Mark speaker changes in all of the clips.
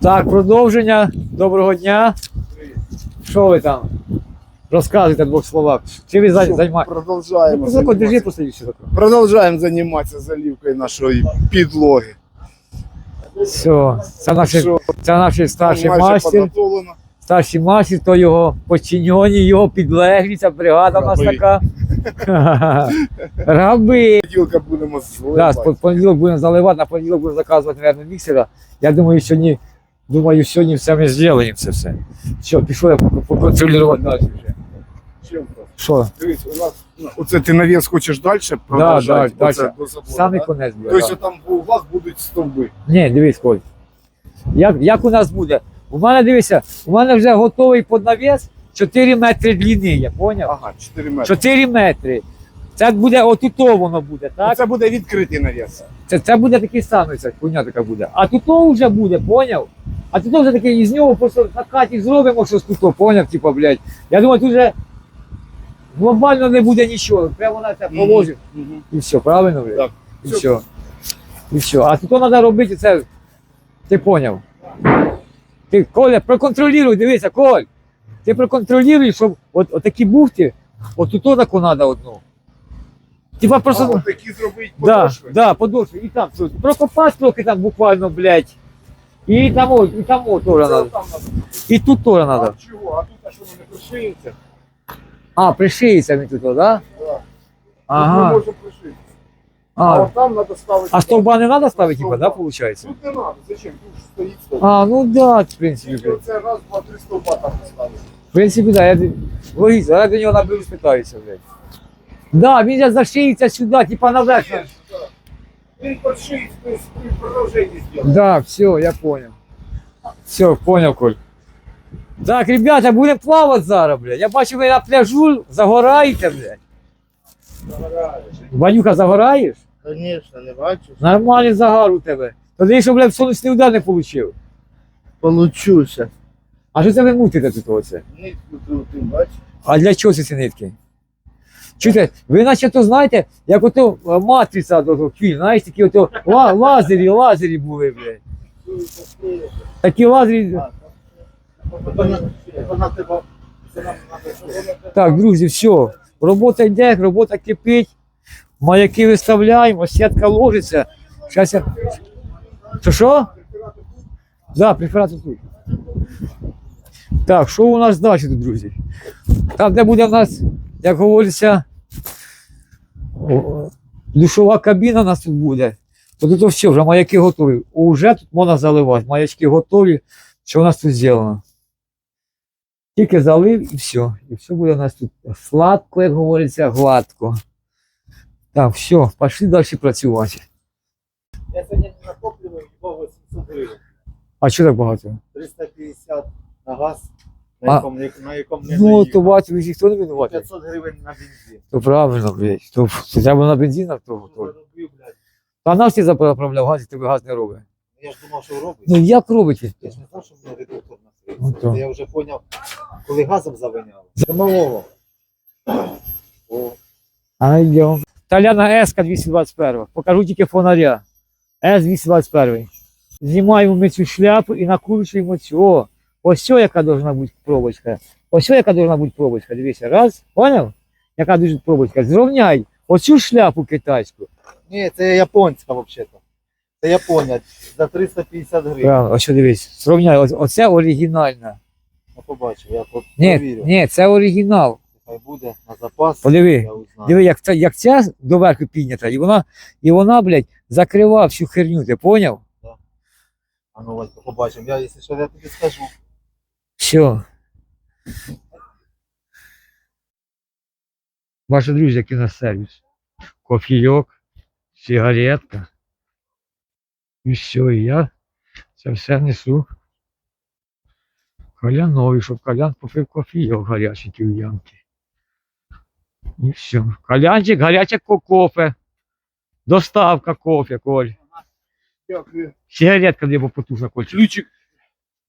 Speaker 1: Так, продовження. Доброго дня. Що ви там? Розказуйте в двох словах. Чи ви зай- займаєтесь?
Speaker 2: Продолжаем.
Speaker 1: Ну, заходь, держи просто все таке.
Speaker 2: Продолжаем заниматься нашої підлоги.
Speaker 1: Все, це наші,
Speaker 2: Що,
Speaker 1: це наші старші
Speaker 2: майже
Speaker 1: мастер.
Speaker 2: підготовлено.
Speaker 1: Старші мастер, то його подчинені, його підлеглі, ця бригада в нас
Speaker 2: Раби.
Speaker 1: така. Раби.
Speaker 2: Поділка будемо
Speaker 1: Да,
Speaker 2: зливати.
Speaker 1: понеділок будемо заливати, на понеділок будемо заказувати, мабуть, міксера. Я думаю, сьогодні, думаю, сьогодні все ми зробимо це все. Все, пішов я поконтролювати далі вже. Що?
Speaker 2: Дивись, у нас ну, оце ти навіс хочеш далі
Speaker 1: да,
Speaker 2: продовжати?
Speaker 1: дальше.
Speaker 2: Оце до забору,
Speaker 1: Самий
Speaker 2: да?
Speaker 1: конець буде.
Speaker 2: Тобто
Speaker 1: да.
Speaker 2: там у вас будуть стовби.
Speaker 1: Ні, дивись, Коль. Як, як у нас буде? У мене дивися, у мене вже готовий поднавіс 4 метри длини, я поняв?
Speaker 2: Ага, 4 метри.
Speaker 1: 4 метри. Це буде отуто воно буде, так?
Speaker 2: Це буде відкритий навіс.
Speaker 1: Це, це буде такий самий, ця хуйня така буде. А тут вже буде, поняв? А тут вже такий із нього просто на хаті зробимо щось тут, поняв, типа, блядь. Я думаю, тут вже глобально не буде нічого. Прямо на це положив.
Speaker 2: Мгм.
Speaker 1: І все, правильно, блядь?
Speaker 2: Так.
Speaker 1: І все. І все. А тут треба робити це. Ти поняв. Ти, Коля, проконтролюй, дивися, Коль. Ти проконтролюй, щоб от, от такі бухти, от тут таку треба одну. Типа просто.
Speaker 2: А, от такі зробити подошви.
Speaker 1: да, подошви. І там тут. Прокопати трохи там буквально, блядь. І там, о, і там о, теж
Speaker 2: там надо.
Speaker 1: І тут теж треба.
Speaker 2: А чого? А тут а що вони пришиються?
Speaker 1: А, пришиється він тут? Да?
Speaker 2: Да. Тут ми
Speaker 1: Ага.
Speaker 2: можемо. А
Speaker 1: А,
Speaker 2: от там треба ставити.
Speaker 1: а стовба не треба ставити, типа, да, виходить?
Speaker 2: Тут не треба, зачем? Тут ж стоїть стовп.
Speaker 1: А, ну да, в принципі.
Speaker 2: Тільки
Speaker 1: блядь.
Speaker 2: раз, два, три стовба там поставити.
Speaker 1: В принципі, да, я логічно, я до нього наберу спитаюся, блядь. Да, він же зашиється сюди, типа наверх.
Speaker 2: Він подшиється, то есть продовженні.
Speaker 1: Да, все, я понял. Все, понял, Коль. Так, ребята, будемо плавати зараз, блядь. Я бачу, ви на пляжу загораєте, блядь. Ванюха, загораєш?
Speaker 3: Конечно, не бачиш.
Speaker 1: Нормальний загар у тебе. Тоді, що, блядь, сонячний удар не отримав.
Speaker 3: Получуся.
Speaker 1: А що це ви мутите тут оце?
Speaker 3: Нитку крутим, бачиш?
Speaker 1: А для чого ці нитки? Чуєте, ви наче то знаєте, як ото е, матриця до фільм, знаєш, такі ото лазері, лазері були, блядь. Такі лазері. Так, друзі, все. Робота йде, робота кипить. Маяки виставляємо, сітка ложиться. Щас я... Що що? Да, преферати тут. Так, що у нас далі друзі? Там, де буде в нас, як говориться, душова кабіна у нас тут буде. То тут все, вже маяки готові. Уже тут можна заливати. Маячки готові. Що у нас тут зроблено? Тільки залив і все. І все буде у нас тут сладко, як говориться, гладко. Так, все, пішли далі працювати.
Speaker 3: Я сьогодні не накоплював, його 800 гривень.
Speaker 1: А що так багато?
Speaker 3: 350 на газ,
Speaker 1: А.
Speaker 3: на якому, на якому не
Speaker 1: Ну,
Speaker 3: наїхав.
Speaker 1: то бачу, ж ніхто не винуватий.
Speaker 3: 500 гривень на бензин.
Speaker 1: То правильно, блядь. То, то треба на бензин, а то.
Speaker 3: Ну,
Speaker 1: то.
Speaker 3: зароблю, блядь.
Speaker 1: Та нас ти заправляв газ, і тебе газ не робить.
Speaker 3: Я ж думав, що робить.
Speaker 1: Ну як робить?
Speaker 3: Я ж не знав, що в мене редуктор
Speaker 1: Ну, то.
Speaker 3: Це я вже зрозумів, коли газом завиняв. Це малого. О,
Speaker 1: А йдемо. Таляна С 221. Покажу тільки фонаря. С 221. Знімаємо ми цю шляпу і накручуємо цю. Ось яка должна бути пробочка. Ось яка должна бути пробочка. Дивіться, раз, поняв? Яка дуже пробочка. Зрівняй оцю шляпу китайську.
Speaker 3: Ні, це японська взагалі-то. Це Японія за 350 гривень.
Speaker 1: Правильно, ось що дивись. Зрівняй, Ось- оце оригінальна.
Speaker 3: Я побачив, я по-
Speaker 1: Ні, ні, це оригінал.
Speaker 3: Хай буде на запас.
Speaker 1: Подиви.
Speaker 3: Я узнаю.
Speaker 1: Диви, як, ця, як ця доверху піднята, і вона, і вона, блядь, закриває всю херню, ти поняв?
Speaker 3: А ну, Валька, побачимо. Я, якщо що, я тобі скажу.
Speaker 1: Все. Ваші друзі, який у нас сервіс. Кофійок, сигаретка. І все, і я це все несу. Колянові, щоб колян попив кофійок гаряченький в ямки. І все. Колянчик, гаряче ко- кофе. Доставка кофе, Коль.
Speaker 2: Дякую.
Speaker 1: Сигаретка де потужна, Коль.
Speaker 2: Ключик.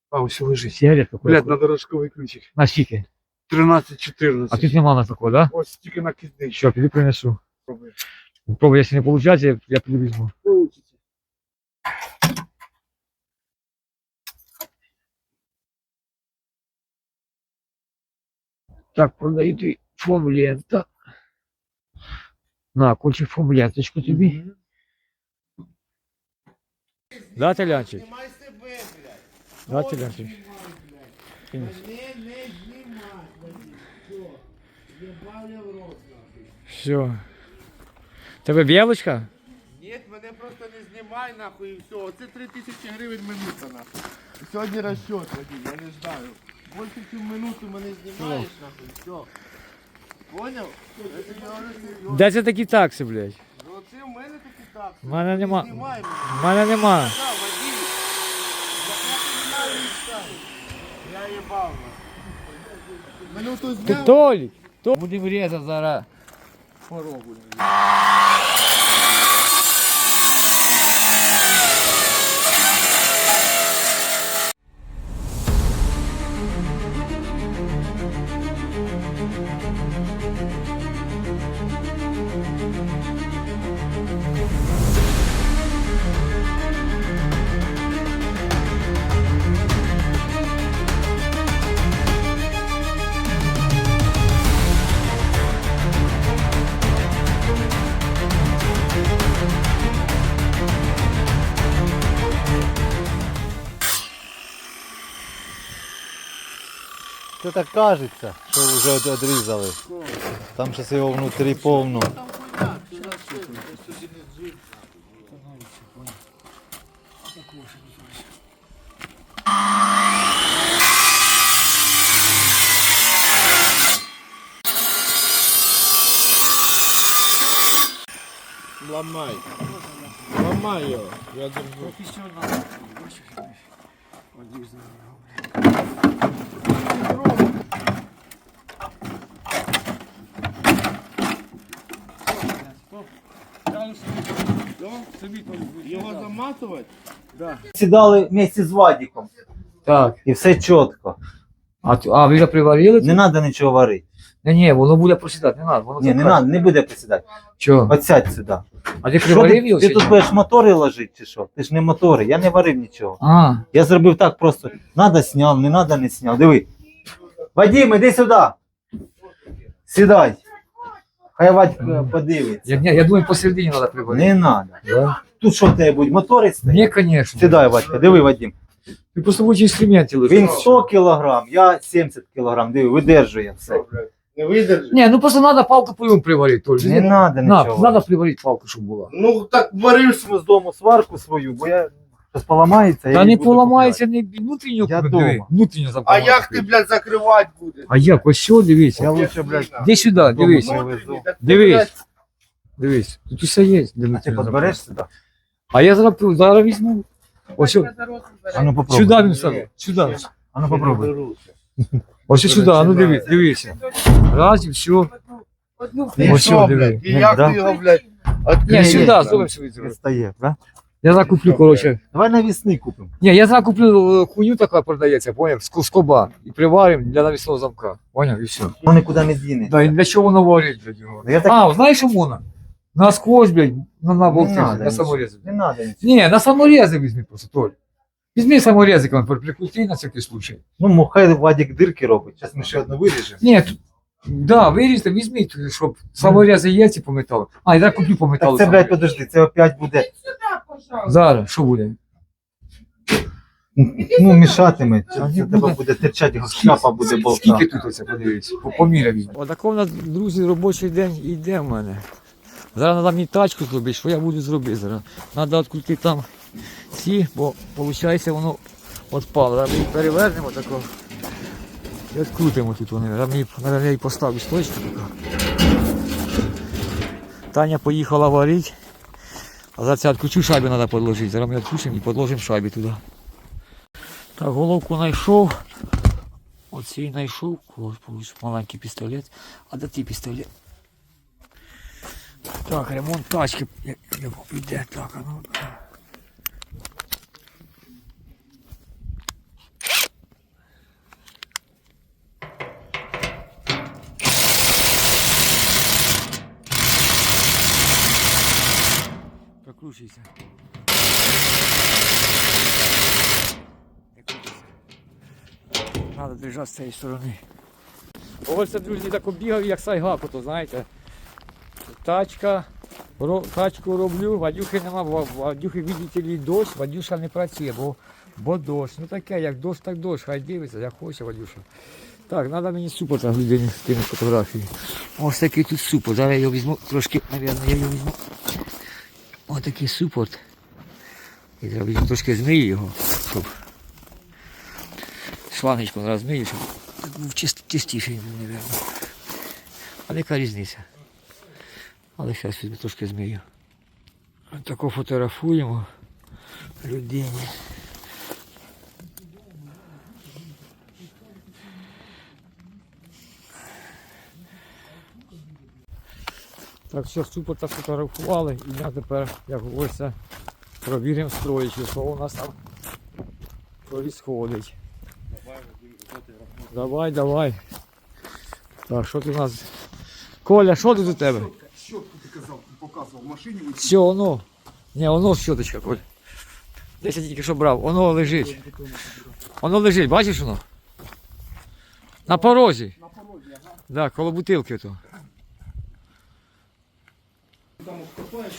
Speaker 2: А, ось лежить.
Speaker 1: Сигарет какой?
Speaker 2: Блядь, на дорожковий ключик.
Speaker 1: На скільки?
Speaker 2: 13-14.
Speaker 1: А тут нема на такого, да?
Speaker 2: Ось тільки на киздичку.
Speaker 1: Що, піду принесу.
Speaker 2: Пробуй.
Speaker 1: Пробуй, якщо не виходить, я, я піду візьму. Так, продаю и фон лента. На, кончи фон ленточку тебе. Да, Толянчик?
Speaker 2: Снимай себе,
Speaker 1: Да, Телянчик?
Speaker 2: Не, не знімай, блядь. Все. Єбав я в рот, нахуй.
Speaker 1: Все. Тебе білочка?
Speaker 2: Ні, мене просто не знімай, нахуй, і все. Оце 3 тисячі гривень минута, нахуй. Сьогодні розчет, Вадим, я не знаю. Більше, ніж минуту мене знімаєш, нахуй, все. Поняв? Я тобі говорю серйозно.
Speaker 1: Де це такі такси, блядь?
Speaker 2: Ну, це в мене такі так.
Speaker 1: В мене нема.
Speaker 2: Знімай мене.
Speaker 1: В мене нема.
Speaker 2: Да, Вадим. Я ебал знімаю і Будем резать їбав, нахуй. Минуту зняв.
Speaker 1: Толік, будемо різати зараз. Порогу.
Speaker 3: Це так кажеться, що вже одрізали. Там щось його внутрі повно.
Speaker 2: Ломай. Ломай його. Я держу. Його заматувати?
Speaker 3: Сідали вместе з Вадиком.
Speaker 1: Так.
Speaker 3: І все чітко.
Speaker 1: А, а ви вже приварили?
Speaker 3: Не треба нічого варити.
Speaker 1: Ні, ні, воно буде просідати, не треба. Воно
Speaker 3: Ні, не треба, не буде присідати.
Speaker 1: Чого?
Speaker 3: От сядь сюди.
Speaker 1: А ти
Speaker 3: Що
Speaker 1: приварив
Speaker 3: ти,
Speaker 1: його?
Speaker 3: ти тут будеш мотори ложити чи що? Ти ж не мотори, я не варив нічого.
Speaker 1: А,
Speaker 3: Я зробив так просто. Надо сняв, не надо не сняв. Диви. Вадим, іди сюди. Сідай. Хай Вадька подивиться.
Speaker 1: я, ні, я думаю, посередині треба приварити.
Speaker 3: Не надо.
Speaker 1: Да?
Speaker 3: Тут що в тебе будуть? Мотори стоять?
Speaker 1: Ні, звісно.
Speaker 3: Сідай, Вадька, диви, Вадим.
Speaker 1: Ти просто будеш інструменти лежати.
Speaker 3: Він 100 кілограм, я 70 кілограм. Диви, видержує все.
Speaker 2: Не видержи.
Speaker 1: Ні, ну просто треба палку по приварити, Толь.
Speaker 3: Не надо
Speaker 1: На,
Speaker 3: нічого.
Speaker 1: треба приварити палку, щоб була.
Speaker 2: Ну так варився.
Speaker 3: з дому сварку свою, бо я щось поламається. я
Speaker 1: Та
Speaker 3: її
Speaker 1: не
Speaker 3: буду
Speaker 1: поламається, не внутрішньо
Speaker 3: Я
Speaker 1: купи,
Speaker 3: дома.
Speaker 1: диви, внутрішньо
Speaker 2: А
Speaker 1: запалити.
Speaker 2: як ти, блядь, закривати будеш?
Speaker 1: А як? Ось що, дивися.
Speaker 3: Я лучше, блядь,
Speaker 1: Іди сюди, дивись.
Speaker 3: Дому.
Speaker 2: Внутрішній, так ти,
Speaker 1: Дивись.
Speaker 2: блядь,
Speaker 1: Дивись. Тут усе є.
Speaker 3: А ти підбереш сюди?
Speaker 1: А я зараз, пив- зараз візьму. Ось що,
Speaker 3: А ну попробуй.
Speaker 1: сюди він сам. Сюди.
Speaker 3: А ну попробуй.
Speaker 2: Беруся.
Speaker 1: Ось сюди, а ну дивись, дивися. Раз і все.
Speaker 2: І
Speaker 1: Ось
Speaker 2: що,
Speaker 1: що, диви.
Speaker 2: блядь? І як
Speaker 3: Да?
Speaker 2: ти його, блядь,
Speaker 1: Ні,
Speaker 2: відкриєш?
Speaker 1: сюди,
Speaker 2: там?
Speaker 1: зробимо сюди.
Speaker 3: Не стає, да?
Speaker 1: Я зараз куплю, коротше.
Speaker 3: Давай навісний купимо.
Speaker 1: Ні, я зараз куплю е, хуйню така продається, поняв, з скоба. І приваримо для навісного замка. Поняв, і все.
Speaker 3: Ну нікуди не дінеться.
Speaker 1: Да, і для чого воно варить, блядь, його?
Speaker 3: Ну, я так-
Speaker 1: А, знаєш, чому воно? Насквозь, блядь, на, на болти,
Speaker 3: надо
Speaker 1: на
Speaker 3: нічого.
Speaker 1: саморези.
Speaker 3: Не треба нічого.
Speaker 1: Ні, на саморези візьми просто, Толь. Візьми саморезик, он прикрути на всякий случай.
Speaker 3: Ну, мо- хай Вадик дирки робить. Зараз ми ще одну виріжемо.
Speaker 1: Ні, тут, да, вирізьте, візьміть, щоб саморези є ці по металу. А, я куплю по металу.
Speaker 3: Так це, блядь, подожди, це опять буде,
Speaker 1: Зараз, що буде?
Speaker 3: ну, мішатиме. Це, це тебе
Speaker 1: буде.
Speaker 3: терчати, шляпа буде болта.
Speaker 1: Скільки тут оце, подивіться, по, по мірі візьму. Отако в нас, друзі, робочий день йде в мене. Зараз треба мені тачку зробити, що я буду зробити зараз. Треба відкрутити там ці, бо виходить воно відпало. Зараз ми перевернемо тако. І відкрутимо тут вони. Зараз мені її поставлю стойчку таку. Таня поїхала варити. А зараз я відключу шайби треба підложити. Зараз ми відключимо і підложимо шайби туди. Так, головку знайшов. Оцей знайшов, маленький пістолет. А де ти пістолет? Так, ремонт тачки йде, так, а ну. Крутися. Надо держать з цієї сторони. Оце, друзі, так бігав, як сайгак, ото, знаєте. Тачка, ро, тачку роблю, Вадюхи нема, Ва- Вадюхи, видите дощ, Вадюша не працює, бо, бо дощ. Ну таке, як дощ, так дощ, хай дивиться, як хоче Вадюша. Так, треба мені супер там людині з тими фотографії. Ось такий тут супер. Зараз я його візьму трошки, мабуть, я його візьму. Такий супорт. І треба трошки змию його, щоб шлангочку розмию, змию, щоб був чистіший, мабуть. Але яка різниця? Але зараз візьму трошки змію. Тако фотографуємо людині. Так, все, супер так фотографували. І я тепер, як говориться, провіримо строїчку, що у нас там происходить. Давай, давай. Так, що тут у нас? Коля, що тут у тебе?
Speaker 4: Щотку ти казав, показував в машині.
Speaker 1: Все, воно. Не, воно щоточка, Коль. Десь я тільки що брав, воно лежить. Воно лежить, бачиш воно? На порозі.
Speaker 4: На порозі, ага.
Speaker 1: Да, коло бутилки то.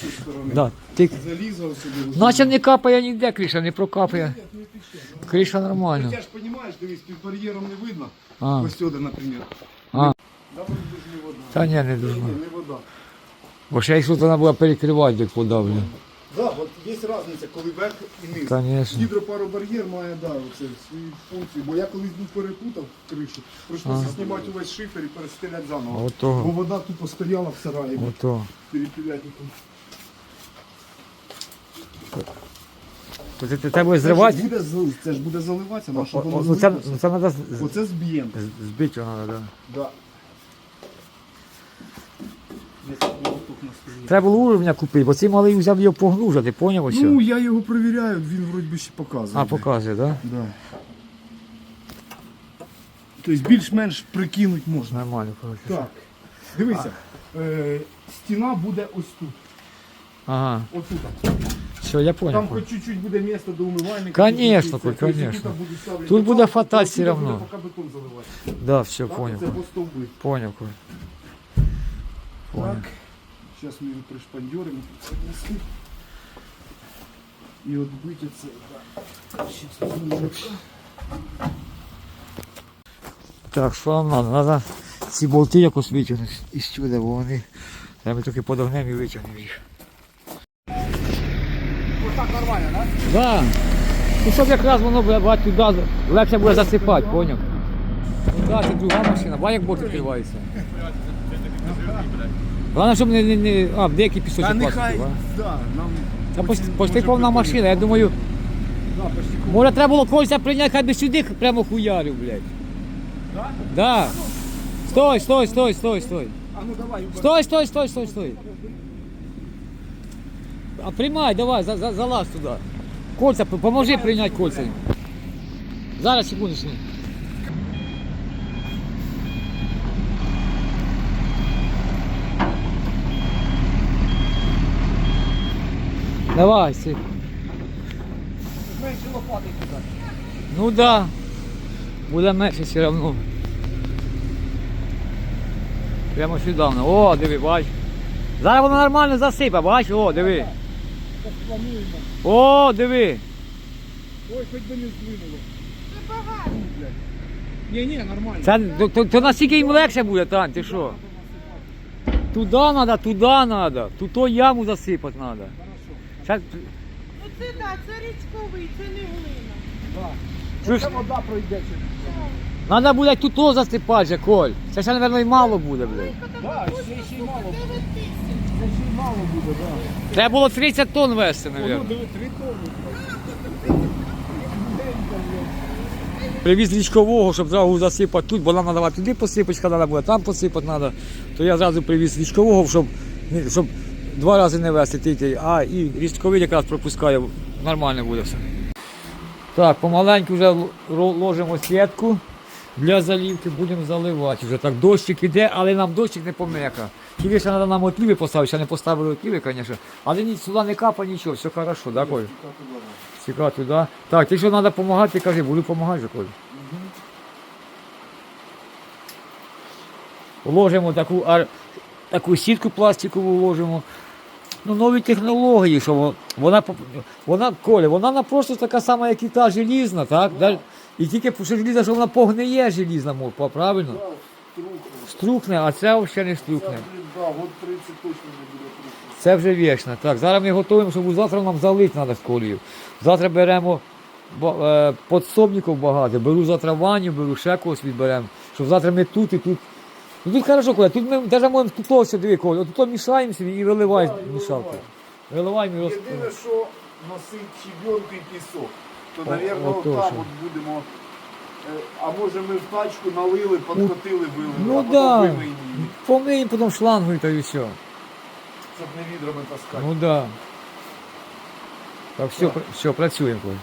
Speaker 4: З сторони.
Speaker 1: Да. Ти...
Speaker 4: Залізав собі.
Speaker 1: Наче не капає ніде криша, не прокапає. Криша нормально.
Speaker 4: Хоча ж розумієш, дивись, під бар'єром не видно.
Speaker 1: А,
Speaker 4: Ось сюди, наприклад.
Speaker 1: А.
Speaker 4: Да вроде ж не вода.
Speaker 1: та ні, не дуже.
Speaker 4: не вода.
Speaker 1: Бо ще якщо вона була перекривати, як подавлю.
Speaker 4: Да, от є різниця, коли верх і низ.
Speaker 1: Звісно.
Speaker 4: Гідропаробар'єр має да, оце, свою функцію, бо я колись був перепутав кришу, прийшлося знімати увесь шифер і перестеляти заново. Бо вода тупо стояла в сараї,
Speaker 1: ото.
Speaker 4: перепілятником.
Speaker 1: То ти тебе?
Speaker 4: Це ж буде, зали- це ж буде заливатися, на що
Speaker 1: О,
Speaker 4: воно
Speaker 1: о, Ну це,
Speaker 4: злилося.
Speaker 1: ну, це треба
Speaker 4: Оце зб'єм.
Speaker 1: збити його треба, да.
Speaker 4: Да. Десь на столі.
Speaker 1: Треба було уровня купити, бо цей малий взяв його погнужа, ти поняв ось?
Speaker 4: Ну, я його перевіряю, він вроді би ще показує.
Speaker 1: А, показує, так?
Speaker 4: Да. Тобто більш-менш прикинуть можна.
Speaker 1: Нормально, коротше.
Speaker 4: Так. Дивися, е, стіна буде ось тут.
Speaker 1: Ага,
Speaker 4: Отут.
Speaker 1: все, я
Speaker 4: Там хоч чуть-чуть буде місце до умивальника.
Speaker 1: Конечно,
Speaker 4: Тут,
Speaker 1: Коль, конечно.
Speaker 4: тут
Speaker 1: буде
Speaker 4: тут
Speaker 1: все
Speaker 4: буде
Speaker 1: равно.
Speaker 4: поки бетон заливати.
Speaker 1: Да, все,
Speaker 4: Так,
Speaker 1: понял.
Speaker 4: Це по стовби.
Speaker 1: Понял, Коль. Понял.
Speaker 4: Так. Зараз ми його пришпандюримо. Це нести. І биті це. так. Щас.
Speaker 1: Так, що нам треба? Треба ці болти якось витягнути із сюди, бо вони. Ми трохи подогнемо і витягнемо їх.
Speaker 4: Ось так нормально, так?
Speaker 1: Да. Ну щоб якраз воно буде туди легше буде засипати, поняв? Ну да, це друга машина, бачиш, як борт відкривається. Головне, щоб не, не, не... А, деякий пісочок
Speaker 4: Та нехай, да, нам...
Speaker 1: Та почти, почти повна машина, я думаю,
Speaker 4: Да, почти
Speaker 1: може треба було когось прийняти, хай би сюди прямо хуярив, блядь.
Speaker 4: Да?
Speaker 1: Да. Стой, стой, стой, стой, стой.
Speaker 4: А ну давай, Юбер.
Speaker 1: Стой, стой, стой, стой, стой. А приймай, давай, за, за, залазь туди. Кольця, поможи прийняти кольця. Зараз, секундочку. Давай, Сик.
Speaker 4: Менше лопати туди.
Speaker 1: Ну да. Буде менше все одно. Прямо сюди. О, диви, бач. Зараз воно нормально засипе, бач, о, диви. О, диви.
Speaker 4: Ой, хоч би не здвинуло. Ні, ні, нормально.
Speaker 1: Це, то, то, то наскільки їм легше буде, Тань, ти що? Туди треба, туди треба. Тут то яму засипати треба. Щас,
Speaker 5: Ну це так, це річковий, це не глина.
Speaker 1: чуєш,
Speaker 4: Це вода пройде через.
Speaker 1: треба буде тут то засипати, же, Коль. Це ще, мабуть, і мало буде, блядь.
Speaker 4: Да, ще, ще й мало буде.
Speaker 5: 9 тисяч.
Speaker 4: Ще й мало буде, да.
Speaker 1: Треба було 30 тонн вести, мабуть.
Speaker 4: диви, три тонни.
Speaker 1: Привіз річкового, щоб зразу засипати тут, бо нам треба туди посипати, треба буде там посипати треба. То я зразу привіз річкового, щоб, щоб два рази не вести тільки, а і річковий якраз пропускає, нормально буде все. Так, помаленьку вже ложимо сітку для заливки, будемо заливати. Вже так дощик іде, але нам дощик не помека. Тільки ще треба нам отліви поставити, ще не поставили отліви, звісно. Але ні, сюди не капає нічого, все хорошо, да, Коль? Цікаво туди. Так, якщо треба допомагати, кажи, буду допомагати, Коль. ложимо таку, ар- таку сітку пластикову ложимо. Ну, нові технології, що вона, вона Коля, вона на просто така сама, як і та желізна, так? Да? І тільки що желізна, що вона погниє желізна, мов, правильно?
Speaker 4: Да, трухло.
Speaker 1: Струхне, а це взагалі не струхне.
Speaker 4: блін, да, год 30 точно не буде.
Speaker 1: Це вже вічно. Так, зараз ми готуємо, щоб завтра нам залити треба з колію. Завтра беремо е, подсобників багато, беру завтра Ваню, беру ще когось відберемо, щоб завтра ми тут і тут. Ну тут хорошо, Коля, тут ми навіть можемо тут ось диви, Коля, от тут мішаємо собі і виливаємо
Speaker 4: Да, і
Speaker 1: мішалку.
Speaker 4: виливаємо.
Speaker 1: Виливаємо і.
Speaker 4: Єдине, що носить щебенку і пісок, то, напевно,
Speaker 1: ото
Speaker 4: там
Speaker 1: що.
Speaker 4: от будемо. е, А може ми в тачку налили, подкотили, вилили,
Speaker 1: Ну
Speaker 4: а потім
Speaker 1: да. Помиємо потім шлангою та і все.
Speaker 4: щоб не відрами таскати.
Speaker 1: Ну да. Так, все, все, працюємо, Коля.